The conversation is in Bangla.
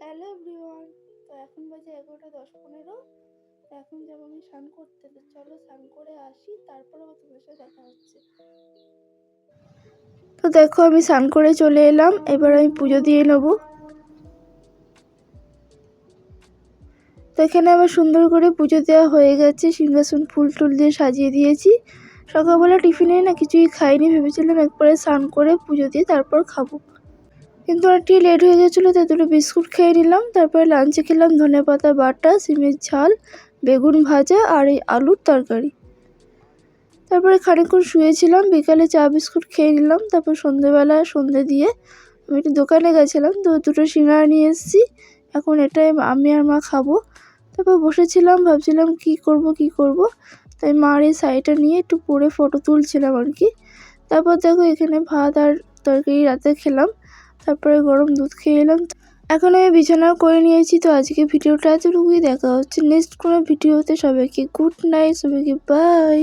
হ্যালো তো এগারোটা চলো আসি তো দেখো আমি স্নান করে চলে এলাম, এবার আমি পুজো দিয়ে নেব। তো এখানে আমার সুন্দর করে পুজো দেওয়া হয়ে গেছে, সিংহাসন ফুল টুল দিয়ে সাজিয়ে দিয়েছি। সকালবেলা টিফিনে না কিছুই খাইনি, ভেবেছিলাম একবারে স্নান করে পুজো দিয়ে তারপর খাব। কিন্তু অনেকটি লেট হয়ে গেছিল, তাই দুটো বিস্কুট খেয়ে নিলাম। তারপরে লাঞ্চে খেলাম ধনে পাতা বাটা, সিমের ঝাল, বেগুন ভাজা আর এই আলুর তরকারি। তারপরে খানিকক্ষণ শুয়েছিলাম, বিকালে চা বিস্কুট খেয়ে নিলাম। তারপর সন্ধেবেলা, সন্ধে দিয়ে আমি একটু দোকানে গেছিলাম, তো দুটো সিঙ্গারা নিয়ে এসেছি। এখন এটাই আমি আর মা খাব। তারপর বসেছিলাম, ভাবছিলাম কি করব কি করব। তাই মার এই শাড়িটা নিয়ে একটু পরে ফটো তুলছিলাম আর কি। তারপর দেখো এখানে ভাত আর তরকারি রাতে খেলাম, তারপরে গরম দুধ খেয়ে এলাম। এখন আমি বিছানা করে নিয়েছি তো আজকে ভিডিওটা এতটুকুই, দেখা হচ্ছে নেক্সট কোনো ভিডিওতে। সবাইকে গুড নাইট সবাইকে বাই